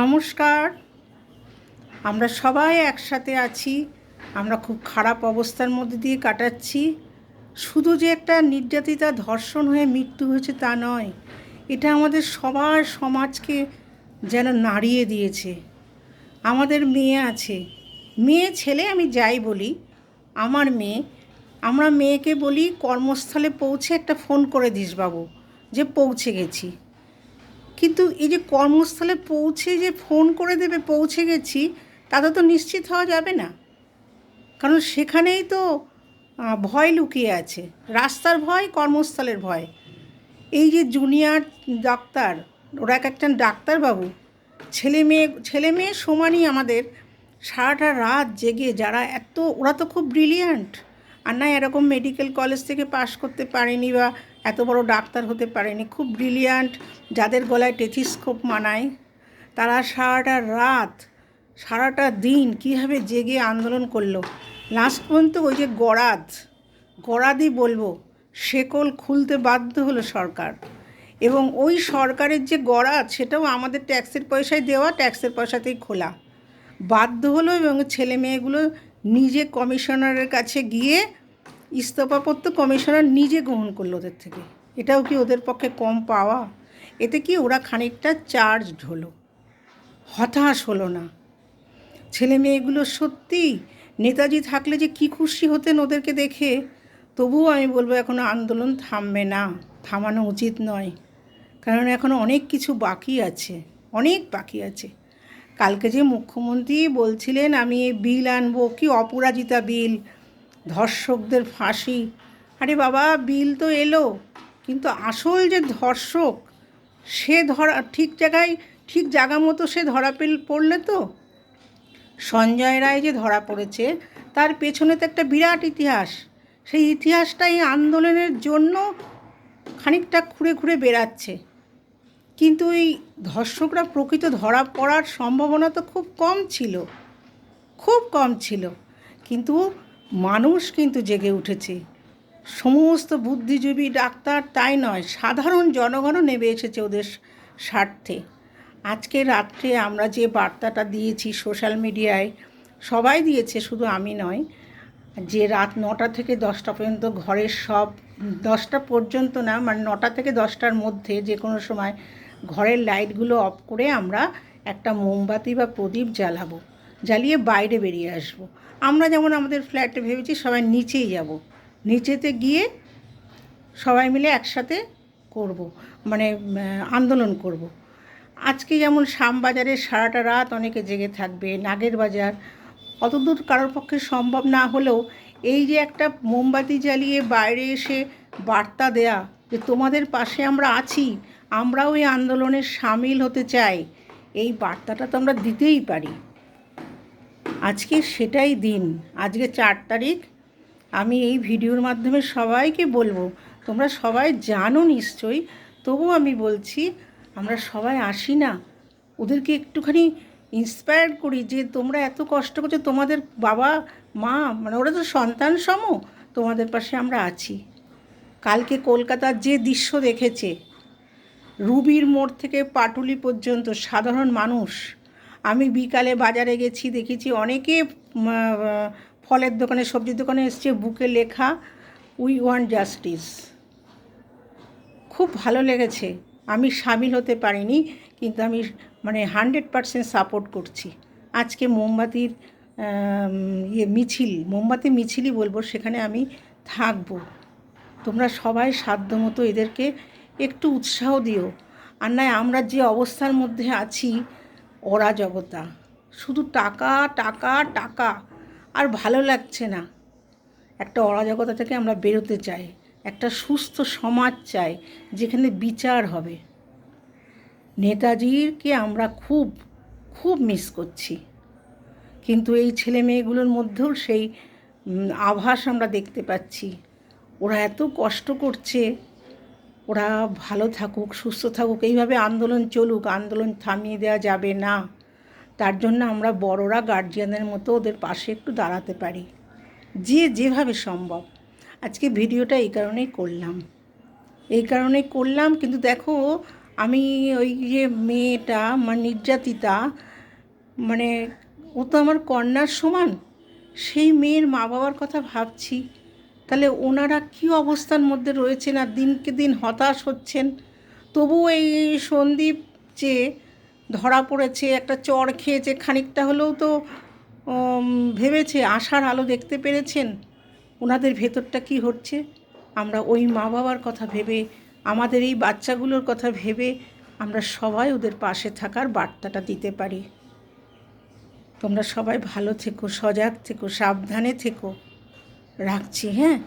নমস্কার। আমরা সবাই একসাথে আছি। আমরা খুব খারাপ অবস্থার মধ্যে দিয়ে কাটাচ্ছি। শুধু যে একটা নির্যাতিতা ধর্ষণ হয়ে মৃত্যু হয়েছে তা নয়, এটা আমাদের সবার সমাজকে যেন নাড়িয়ে দিয়েছে। আমাদের মেয়ে আছে। মেয়ে, ছেলে আমি যাই বলি, আমার মেয়ে, আমরা মেয়েকে বলি কর্মস্থলে পৌঁছে একটা ফোন করে দিস বাবু, যে পৌঁছে গেছি। কিন্তু এই যে কর্মস্থলে পৌঁছে যে ফোন করে দেবে, পৌঁছে গেছি, তাতে তো নিশ্চিত হওয়া যাবে না। কারণ সেখানেই তো ভয় লুকিয়ে আছে। রাস্তার ভয়, কর্মস্থলের ভয়। এই যে জুনিয়র ডাক্তার, ওরা এক একটা ডাক্তারবাবু, ছেলে মেয়ে ছেলে মেয়ে সমানই আমাদের সারাটা রাত জেগে যারা এত, ওরা তো খুব ব্রিলিয়ান্ট আর না, এরকম মেডিকেল কলেজ থেকে পাশ করতে পারেনি বা এত বড় ডাক্তার হতে পারেনি। খুব ব্রিলিয়ান্ট যাদের গলায় টেথিস্কোপ মানায়, তারা সারাটা রাত, সারাটা দিন কীভাবে জেগে আন্দোলন করল। লাস্ট পর্যন্ত ওই যে গরাদ, গরাদই বলব, শেকল খুলতে বাধ্য হলো সরকার। এবং ওই সরকারের যে গরাদ, সেটাও আমাদের ট্যাক্সের পয়সায় দেওয়া ট্যাক্সের পয়সাতেই খোলা। বাধ্য হলো এবং ছেলে মেয়েগুলো নিজে কমিশনারের কাছে গিয়ে ইস্তফাপত্র কমিশনার নিজে গ্রহণ করল ওদের থেকে। এটাও কি ওদের পক্ষে কম পাওয়া? এতে কি ওরা খানিকটা চার্জড হলো? হতাশ হলো না। ছেলে মেয়েগুলো সত্যি নেতাজি থাকলে যে কি খুশি হতেন ওদেরকে দেখে, তবুও আমি বলব এখনও আন্দোলন থামবে না, থামানো উচিত নয়। কারণ এখনও অনেক কিছু বাকি আছে, অনেক বাকি আছে। কালকে যে মুখ্যমন্ত্রী বলছিলেন, আমি এই বিল আনব, কি অপরাজিতা বিল? ধর্ষকদের ফাঁসি? আরে বাবা, বিল তো এলো, কিন্তু আসল যে ধর্ষক, সে ধরা, ঠিক জায়গায়, ঠিক জায়গা মতো সে ধরা পেল, পড়লে তো? সঞ্জয় রায় যে ধরা পড়েছে, তার পেছনে তো একটা বিরাট ইতিহাস। সেই ইতিহাসটা এই আন্দোলনের জন্য খানিকটা খুঁড়ে খুঁড়ে বেরাচ্ছে কিন্তু এই ধর্ষকরা প্রকৃত ধরা পড়ার সম্ভাবনা তো খুব কম ছিল। খুব কম ছিল। কিন্তু মানুষ কিন্তু জেগে উঠেছে। সমস্ত বুদ্ধিজীবী ডাক্তার তাই নয়, সাধারণ জনগণও নেমে এসেছে ওদের স্বার্থে। আজকে রাত্রে আমরা যে বার্তাটা দিয়েছি সোশ্যাল মিডিয়ায়, সবাই দিয়েছে, শুধু আমি নয়, যে রাত নটা থেকে দশটা পর্যন্ত ঘরের সব, দশটা পর্যন্ত না মানে নটা থেকে দশটার মধ্যে যে কোনো সময় ঘরের লাইটগুলো অফ করে আমরা একটা মোমবাতি বা প্রদীপ জ্বালাবো, জ্বালিয়ে বাইরে বেরিয়ে আসব। আমরা যেমন আমাদের ফ্ল্যাটে ভেবেছি সবাই নিচেই যাব, নিচেতে গিয়ে সবাই মিলে একসাথে করব মানে আন্দোলন করব। আজকে যেমন শ্যামবাজারে সারাটা রাত অনেকে জেগে থাকবে, নাগের বাজার, অতদূর কারোর পক্ষে সম্ভব না হলেও এই যে একটা মোমবাতি জ্বালিয়ে বাইরে এসে বার্তা দেয়া যে তোমাদের পাশে আমরা আছি আমরাও এই আন্দোলনে সামিল হতে চাই। এই বার্তাটা তো আমরা দিতেই পারি। আজকে সেটাই দিন। আজকে চার তারিখ। আমি এই ভিডিওর মাধ্যমে সবাইকে বলব, তোমরা সবাই জানো নিশ্চয়ই, তবুও আমি বলছি, আমরা সবাই আসি না। ওদেরকে একটুখানি ইন্সপায়ার করি যে তোমরা এত কষ্ট করছ, তোমাদের বাবা, মা মানে ওরা তো সন্তান সম, তোমাদের পাশে আমরা আছি। কালকে কলকাতার যে দৃশ্য দেখেছে রুবির মোড় থেকে পাটুলি পর্যন্ত সাধারণ মানুষ। আমি বিকালে বাজারে গেছি, দেখেছি অনেকে ফলের দোকানে, সবজির দোকানে এসছে বুকে লেখা উই ওয়ান্ট জাস্টিস খুব ভালো লেগেছে। আমি সামিল হতে পারিনি, কিন্তু আমি মানে হান্ড্রেড পারসেন্ট সাপোর্ট করছি। আজকে মোমবাতির ইয়ে মিছিল, মোমবাতি মিছিলই বলব, সেখানে আমি থাকব। তোমরা সবাই সাধ্যমতো এদেরকে একটু উৎসাহ দিও। আর নয় আমরা যে অবস্থার মধ্যে আছি অরাজকতা শুধু টাকা টাকা টাকা, আর ভালো লাগছে না। একটা অরাজকতা থেকে আমরা বেরোতে চাই। একটা সুস্থ সমাজ চাই, যেখানে বিচার হবে। নেতাজিকে আমরা খুব খুব মিস করছি। কিন্তু এই ছেলে মেয়েগুলোর মধ্যেও সেই আভাস আমরা দেখতে পাচ্ছি। ওরা এত কষ্ট করছে। ওরা ভালো থাকুক, সুস্থ থাকুক, এইভাবে আন্দোলন চলুক, আন্দোলন থামিয়ে দেওয়া যাবে না। তার জন্য আমরা বড়রা গার্জিয়ানের মতো ওদের পাশে একটু দাঁড়াতে পারি। যে যেভাবে সম্ভব। আজকে ভিডিওটা এই কারণেই করলাম। এই কারণে করলাম, কিন্তু দেখো, আমি ওই যে মেয়েটা মানে নির্যাতিতা মানে ও তো আমার কন্যার সমান। সেই মেয়ের মা বাবার কথা ভাবছি। তাহলে ওনারা কী অবস্থার মধ্যে রয়েছেন আর দিনকে দিন হতাশ হচ্ছেন? তবুও এই সন্দীপ যে ধরা পড়েছে, একটা চড় খেয়েছে, খানিকটা হলেও তো ভেবেছে, আশার আলো দেখতে পেরেছেন? ওনাদের ভেতরটা কি হচ্ছে? আমরা ওই মা বাবার কথা ভেবে, আমাদের এই বাচ্চাগুলোর কথা ভেবে আমরা সবাই ওদের পাশে থাকার বার্তাটা দিতে পারি। তোমরা সবাই ভালো থেকো, সজাগ থেকো, সাবধানে থেকো। রাখছি হ্যাঁ?